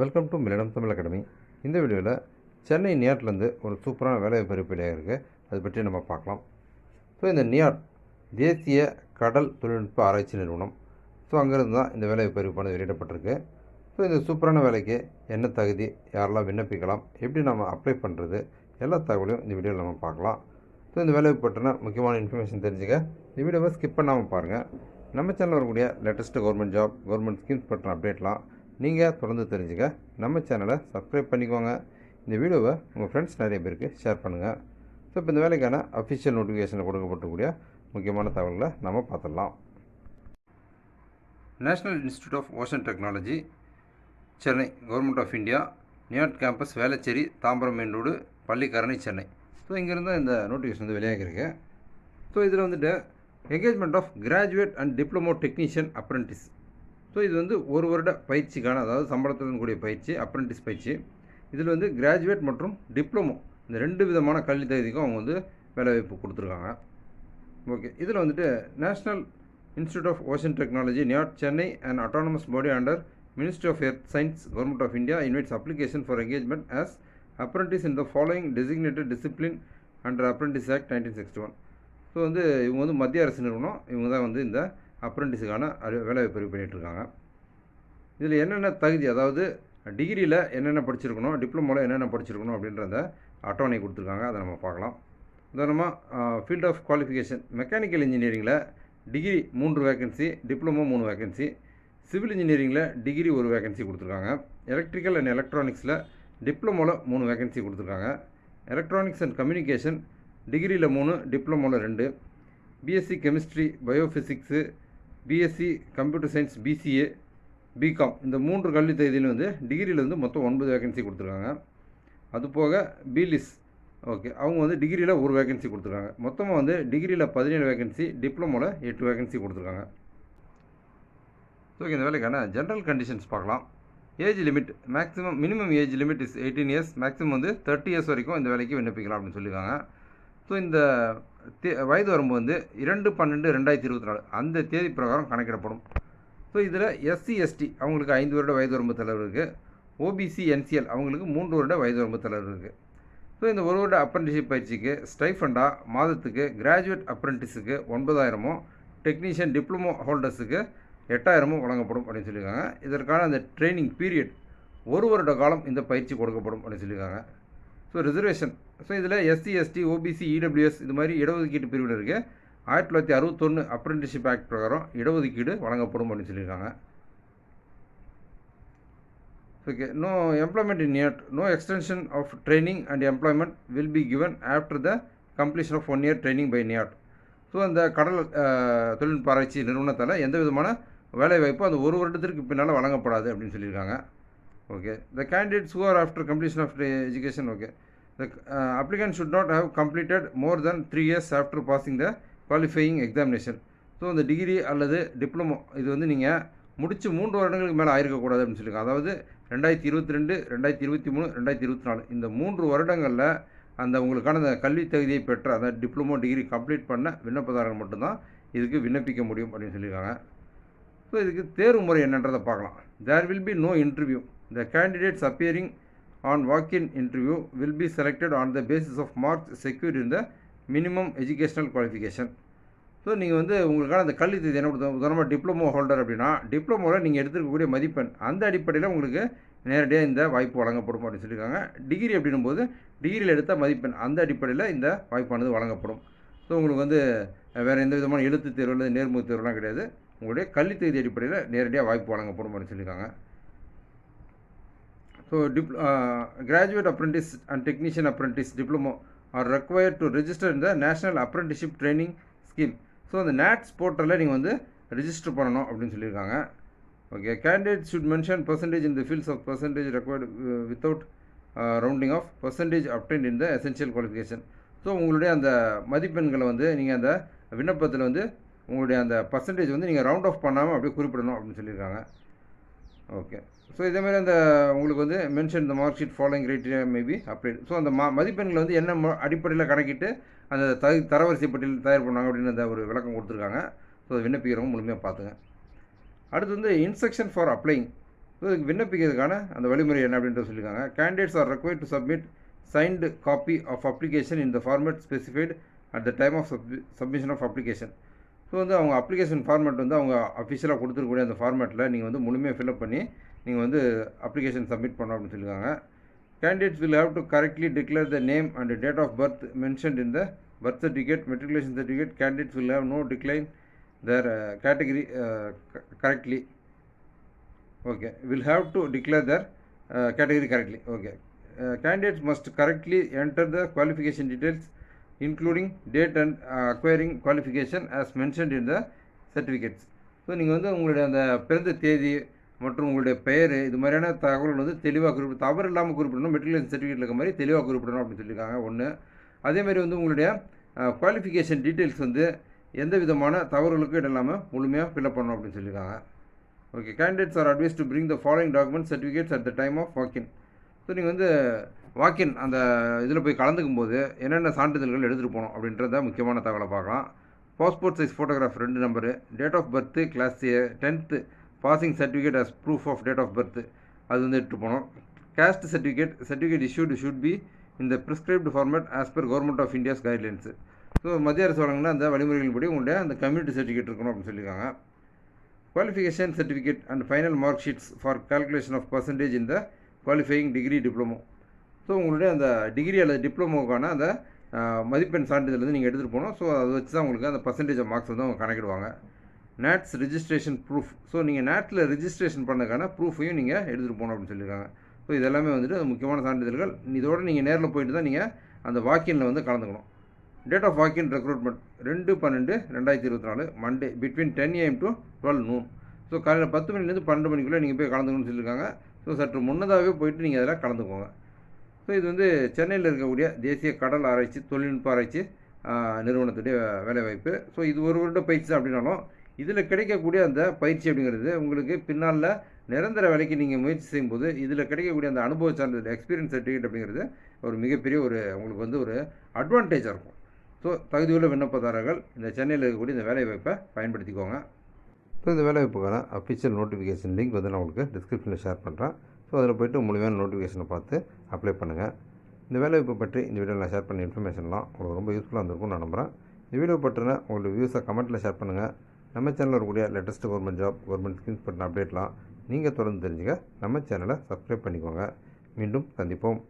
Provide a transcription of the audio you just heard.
Welcome to மில்லிடம் Tamil academy இந்த வீடியோவில் சென்னை நியாட்லேருந்து ஒரு சூப்பரான வேலைவாய்ப்பு அறிவிப்பில் இருக்குது அதை பற்றி நம்ம பார்க்கலாம். ஸோ இந்த நியாட் தேசிய கடல் தொழில்நுட்ப ஆராய்ச்சி நிறுவனம். ஸோ அங்கேருந்து தான் இந்த வேலைவாய்ப்பு அறிவிப்பானது வெளியிடப்பட்டிருக்கு. ஸோ இந்த சூப்பரான வேலைக்கு என்ன தகுதி யாரெல்லாம் விண்ணப்பிக்கலாம் எப்படி நம்ம அப்ளை பண்ணுறது எல்லா தகவலையும் இந்த வீடியோவில் நம்ம பார்க்கலாம். ஸோ இந்த வேலைவாய்ப்பு பற்றின முக்கியமான இன்ஃபர்மேஷன் தெரிஞ்சுக்க இந்த வீடியோவை ஸ்கிப் பண்ணாமல் பாருங்கள் நம்ம சேனலில் வரக்கூடிய latest government job government schemes பற்றின அப்டேட்லாம் நீங்கள் தொடர்ந்து தெரிஞ்சுக்க. நம்ம சேனலை சப்ஸ்கிரைப் பண்ணிக்கோங்க. இந்த வீடியோவை உங்கள் ஃப்ரெண்ட்ஸ் நிறைய பேருக்கு ஷேர் பண்ணுங்கள் ஸோ இப்போ இந்த வேலைக்கான அஃபிஷியல் நோட்டிஃபிகேஷனில் கொடுக்கப்பட்டக்கூடிய முக்கியமான தகவல்களை நம்ம பார்த்துடலாம். National institute of ocean technology Chennai government of India New York campus Velachery Tambaram main road Pallikaranai Chennai. So இங்கேருந்து இந்த நோட்டிஃபிகேஷன் வந்து வெளியாகிருக்கு ஸோ இதில் வந்துட்டு engagement of graduate and diploma technician apprentice so இது வந்து ஒரு வருட பயிற்சிக்கான அதாவது சம்பளத்துடன் கூடிய பயிற்சி அப்ரெண்டிஸ் பயிற்சி. இதில் வந்து கிராஜுவேட் மற்றும் டிப்ளமோ இந்த ரெண்டு விதமான கல்வி தகுதிக்கும் அவங்க வந்து வேலைவாய்ப்பு கொடுத்துருக்காங்க. ஓகே இதில் வந்துட்டு national institute of ocean technology NIOT Chennai and autonomous body under ministry of earth science government of India invites application for engagement as apprentice in the following designated discipline under apprentice act nineteen sixty one so வந்து இவங்க வந்து மத்திய அரசு நிறுவனம். இவங்க தான் வந்து இந்த அப்ரெண்டிஸுக்கான அறி வேலைவாய்ப்பு அறிவு பண்ணிகிட்ருக்காங்க இதில் என்னென்ன தகுதி அதாவது டிகிரியில் என்னென்ன படிச்சிருக்கணும் டிப்ளமோவில் என்னென்ன படிச்சிருக்கணும் அப்படின்றத அட்டவணை கொடுத்துருக்காங்க. அதை நம்ம பார்க்கலாம். உதாரணமாக ஃபீல்ட் ஆஃப் குவாலிஃபிகேஷன் மெக்கானிக்கல் இன்ஜினியரிங்கில் டிகிரி மூன்று வேகன்சி டிப்ளமோ மூணு வேகன்சி சிவில் இன்ஜினியரிங்கில் டிகிரி ஒரு வேகன்சி கொடுத்துருக்காங்க. எலக்ட்ரிக்கல் அண்ட் எலக்ட்ரானிக்ஸில் டிப்ளமோவில் மூணு வேகன்சி கொடுத்துருக்காங்க. எலக்ட்ரானிக்ஸ் அண்ட் கம்யூனிகேஷன் டிகிரியில் மூணு டிப்ளமோவில் ரெண்டு. BSc chemistry biophysics BSc computer science BCA BCom இந்த மூன்று கல்வி தகுதியிலும் வந்து டிகிரியில் வந்து மொத்தம் ஒன்பது வேகன்சி கொடுத்துருக்காங்க. அது போக பிலிஸ் ஓகே அவங்க வந்து டிகிரியில் ஒரு வேகன்சி கொடுத்துருக்காங்க. மொத்தமாக வந்து டிகிரியில் பதினேழு வேகன்சி டிப்ளமோவில் எட்டு வேகன்சி கொடுத்துருக்காங்க. ஓகே இந்த வேலைக்கான ஜென்ரல் கண்டிஷன்ஸ் பார்க்கலாம். Age limit maximum minimum age limit is eighteen years maximum வந்து தேர்ட்டி இயர்ஸ் வரைக்கும் இந்த வேலைக்கு விண்ணப்பிக்கலாம் அப்படின்னு சொல்லியிருக்காங்க. ஸோ இந்த தே வயது வரம்பு வந்து இரண்டு பன்னெண்டு ரெண்டாயிரத்தி இருபத்தி நாலு அந்த தேதி பிரகாரம் கணக்கிடப்படும். ஸோ இதில் எஸ்சி எஸ்டி அவங்களுக்கு ஐந்து வருட வயது வரம்பு தலைவர் இருக்குது ஓபிசி என்சிஎல் அவங்களுக்கு மூன்று வருட வயது வரம்பு தலைவர் இருக்குது ஸோ இந்த ஒரு வருட அப்ரெண்டிஷிப் பயிற்சிக்கு ஸ்டைஃபண்டாக மாதத்துக்கு கிராஜுவேட் அப்ரெண்டிஸுக்கு ஒன்பதாயிரமும் டெக்னீஷியன் டிப்ளமோ ஹோல்டர்ஸுக்கு எட்டாயிரமும் வழங்கப்படும் அப்படின்னு சொல்லியிருக்காங்க. இதற்கான அந்த ட்ரைனிங் பீரியட் ஒரு வருட காலம் இந்த பயிற்சி கொடுக்கப்படும் அப்படின்னு சொல்லியிருக்காங்க. ஸோ ரிசர்வேஷன் ஸோ இதில் எஸ்சி எஸ்டி ஓபிசி இடபிள்யூஎஸ் இது மாதிரி இடஒதுக்கீட்டு பிரிவினருக்கு ஆயிரத்தி தொள்ளாயிரத்தி அறுபத்தொன்று அப்ரெண்டிஷிப் ஆக்ட் பிரகாரம் இடஒதுக்கீடு வழங்கப்படும் அப்படின்னு சொல்லியிருக்காங்க. Okay no employment in NIOT no extension of training and employment will be given after the completion of one year training by NIOT so அந்த கடல் தொழில்நுட்ப ஆராய்ச்சி நிறுவனத்தால் எந்த விதமான வேலைவாய்ப்பும் அந்த ஒரு வருடத்திற்கு பின்னால் வழங்கப்படாது அப்படின்னு சொல்லியிருக்காங்க. Okay the candidates who after completion of education okay the applicant should not have completed more than three years after passing the qualifying examination so இந்த டிகிரி அல்லது டிப்ளமோ இது வந்து நீங்கள் முடித்து மூன்று வருடங்களுக்கு மேலே ஆயிருக்கக்கூடாது அப்படின்னு சொல்லியிருக்காங்க அதாவது ரெண்டாயிரத்தி இருபத்தி ரெண்டு ரெண்டாயிரத்தி இருபத்தி மூணு ரெண்டாயிரத்தி இருபத்தி நாலு. இந்த மூன்று வருடங்களில் அந்த உங்களுக்கான அந்த கல்வி தகுதியை பெற்ற அந்த டிப்ளமோ டிகிரி கம்ப்ளீட் பண்ண விண்ணப்பதாரர்கள் மட்டும்தான் இதுக்கு விண்ணப்பிக்க முடியும் அப்படின்னு சொல்லியிருக்காங்க ஸோ இதுக்கு தேர்வு முறை என்னன்றதை பார்க்கலாம். There will be no interview The candidates appearing on walk-in interview will be selected on the basis of marks secured in the minimum educational qualification so நீங்கள் வந்து உங்களுக்கான அந்த கல்வி தேதி என்ன கொடுத்தோம்? உதாரணமாக டிப்ளமோ ஹோல்டர் அப்படின்னா டிப்ளமோவில் நீங்கள் எடுத்துருக்கக்கூடிய மதிப்பெண் அந்த அடிப்படையில் உங்களுக்கு நேரடியாக இந்த வாய்ப்பு வழங்கப்படும் அப்படின்னு சொல்லியிருக்காங்க. டிகிரி அப்படின்னும்போது டிகிரியில் எடுத்த மதிப்பெண் அந்த அடிப்படையில் இந்த வாய்ப்பானது வழங்கப்படும். ஸோ உங்களுக்கு வந்து வேறு எந்த விதமான எழுத்து தேர்வு அல்லது நேர்முக தேர்வுலாம் கிடையாது. உங்களுடைய கல்வி தேதி அடிப்படையில் நேரடியாக வாய்ப்பு வழங்கப்படும் அப்படின்னு சொல்லியிருக்காங்க. So dip graduate apprentice and technician apprentice diploma are require to register in the national apprenticeship training scheme so அந்த நேட்ஸ் போர்ட்டலில் நீங்கள் வந்து ரிஜிஸ்டர் பண்ணணும் அப்படின்னு சொல்லியிருக்காங்க. Okay candidate should mention percentage in the fields of percentage required without rounding off percentage obtained in the essential qualification so உங்களுடைய அந்த மதிப்பெண்களை வந்து நீங்கள் அந்த விண்ணப்பத்தில் வந்து உங்களுடைய அந்த பர்சன்டேஜ் வந்து நீங்கள் ரவுண்ட் ஆஃப் பண்ணாமல் அப்படியே குறிப்பிடணும் அப்படின்னு சொல்லியிருக்காங்க. ஓகே ஸோ இதேமாதிரி அந்த உங்களுக்கு வந்து மென்ஷன் இந்த mark sheet following criteria maybe update so அந்த மா மதிப்பெண்களை வந்து என்ன ம- அடிப்படையில் கணக்கிட்டு அந்த த தரவரிசை பட்டியல் தயார் பண்ணாங்க அப்படின்னு அந்த ஒரு விளக்கம் கொடுத்துருக்காங்க. ஸோ அதை விண்ணப்பிக்கிறவங்க முழுமையாக பார்த்துங்க. அடுத்து வந்து இன்ஸ்ட்ரக்ஷன் ஃபார் அப்ளைங் ஸோ இதுக்கு விண்ணப்பிக்கிறதுக்கான அந்த வழிமுறை என்ன அப்படின்ட்டு சொல்லியிருக்காங்க. Candidates are required to submit signed copy of application in the format specified at the time of of submission of application so வந்து அவங்க அப்ளிகேஷன் ஃபார்மேட் வந்து அவங்க அஃபிஷியலாக கொடுத்துருக்கக்கூடிய அந்த ஃபார்மேட்டில் நீங்கள் வந்து முழுமையாக ஃபில்அப் பண்ணி நீங்கள் வந்து அப்ளிகேஷன் சப்மிட் பண்ணோம் அப்படின்னு சொல்லியிருக்காங்க candidates will have to correctly declare the name and date of birth mentioned in the birth certificate matriculation certificate candidates will have no decline their category correctly okay will have to declare their category correctly okay candidates must correctly enter the qualification details including date and acquiring qualification as mentioned in the certificates so நீங்கள் வந்து உங்களுடைய அந்த பிறந்த தேதி மற்றும் உங்களுடைய பெயர் இது மாதிரியான தகவல் வந்து தெளிவாக குறிப்பிட தவறு இல்லாமல் குறிப்பிடணும். மெட்ரிகுலேஷன் சர்டிஃபிகேட் இருக்க மாதிரி தெளிவாக குறிப்பிடணும் அப்படின்னு சொல்லியிருக்காங்க. ஒன்று அதேமாதிரி வந்து உங்களுடைய குவாலிஃபிகேஷன் டீட்டெயில்ஸ் வந்து எந்த விதமான தவறுகளுக்கும் இடம் இல்லாமல் முழுமையாக ஃபில்அப் பண்ணணும் அப்படின்னு சொல்லியிருக்காங்க. Okay candidates are advise to bring the following document certificates at the time of walk in so நீங்கள் வந்து வாக்கின் அந்த இதில் போய் கலந்துக்கும் போது என்னென்ன சான்றிதழ்கள் எடுத்துகிட்டு போகணும் அப்படின்றத முக்கியமான தகவலை பார்க்கலாம். பாஸ்போர்ட் சைஸ் ஃபோட்டோகிராஃப் ரெண்டு number date of birth class tenth passing certificate as proof of date of birth அது வந்து எடுத்துகிட்டு போனோம். Caste certificate certificate issued should be இந்த prescribed format as per government of India's guidelines so மத்திய அரசு வழங்கின அந்த வழிமுறைகளின்படி உங்களுடைய அந்த கம்யூனிட்டி சர்டிஃபிகேட் இருக்கணும் அப்படின்னு சொல்லியிருக்காங்க. Qualification certificate and final mark sheets for calculation of percentage இந்த குவாலிஃபையிங் டிகிரி டிப்ளமோ ஸோ உங்களுடைய அந்த டிகிரி அல்லது டிப்ளமோக்கான அந்த மதிப்பெண் சான்றிதழ் வந்து நீங்கள் எடுத்துகிட்டு போகணும். ஸோ அதை வச்சு தான் உங்களுக்கு அந்த பர்சன்டேஜ் ஆஃப் மார்க்ஸ் வந்து அவங்க கணக்கிடுவாங்க. நேட்ஸ் ரிஜிஸ்ட்ரேஷன் ப்ரூஃப் ஸோ நீங்கள் நேட்டில் ரிஜிஸ்ட்ரேஷன் பண்ணதுக்கான ப்ரூஃபையும் நீங்கள் எடுத்துகிட்டு போகணும் அப்படின்னு சொல்லியிருக்காங்க. ஸோ இதெல்லாமே வந்துட்டு முக்கியமான சான்றிதழ்கள். இதோட நீங்கள் நேரில் போயிட்டு தான் நீங்கள் அந்த வாக்கினில் வந்து கலந்துக்கணும். டேட் ஆஃப் வாக்கின் ரெக்ரூட்மெண்ட் ரெண்டு பன்னெண்டு ரெண்டாயிரத்தி இருபத்தி நாலு Monday between ten AM to twelve noon so காலையில் பத்து மணிலேருந்து பன்னெண்டு மணிக்குள்ளே நீங்கள் போய் கலந்துக்கணும்னு சொல்லியிருக்காங்க. ஸோ சற்று முன்னதாகவே போயிட்டு நீங்கள் அதில் கலந்துக்கோங்க. ஸோ இது வந்து சென்னையில் இருக்கக்கூடிய தேசிய கடல் ஆராய்ச்சி தொழில்நுட்ப ஆராய்ச்சி நிறுவனத்துடைய வேலைவாய்ப்பு. ஸோ இது ஒரு வருட பயிற்சி அப்படின்னாலும் இதில் கிடைக்கக்கூடிய அந்த பயிற்சி அப்படிங்கிறது உங்களுக்கு பின்னால் நிரந்தர வேலைக்கு நீங்கள் முயற்சி செய்யும்போது இதில் கிடைக்கக்கூடிய அந்த அனுபவ சான்றிதழ் எக்ஸ்பீரியன்ஸ் சர்டிஃபிகேட் அப்படிங்கிறது ஒரு மிகப்பெரிய ஒரு உங்களுக்கு வந்து ஒரு அட்வான்டேஜாக இருக்கும். ஸோ தகுதியுள்ள விண்ணப்பதாரர்கள் இந்த சென்னையில் இருக்கக்கூடிய இந்த வேலைவாய்ப்பை பயன்படுத்திக்கோங்க. ஸோ இந்த வேலைவாய்ப்புக்கான அஃபிஷியல் நோட்டிஃபிகேஷன் லிங்க் வந்து நான் உங்களுக்கு டிஸ்கிரிப்ஷனில் ஷேர் பண்ணுறேன் ஸோ அதில் போய்ட்டு முழுமையான நோட்டிஃபிகேஷனை பார்த்து அப்ளை பண்ணுங்கள் இந்த வேலைவாய்ப்பு பற்றி இந்த வீடியோவில் நான் ஷேர் பண்ண இன்ஃபர்மேஷன்லாம் உங்களுக்கு ரொம்ப யூஸ்ஃபுல்லாக இருந்திருக்கும் நான் நம்புகிறேன் இந்த வீடியோ பற்றின உங்களுடைய வியூஸை கமெண்ட்டில் ஷேர் பண்ணுங்கள் நம்ம சேனலில் இருக்கக்கூடிய latest government job government schemes பற்றின அப்டேட்லாம் நீங்கள் தொடர்ந்து தெரிஞ்சுக்க நம்ம சேனலை சப்ஸ்கிரைப் பண்ணிக்கோங்க. மீண்டும் சந்திப்போம்.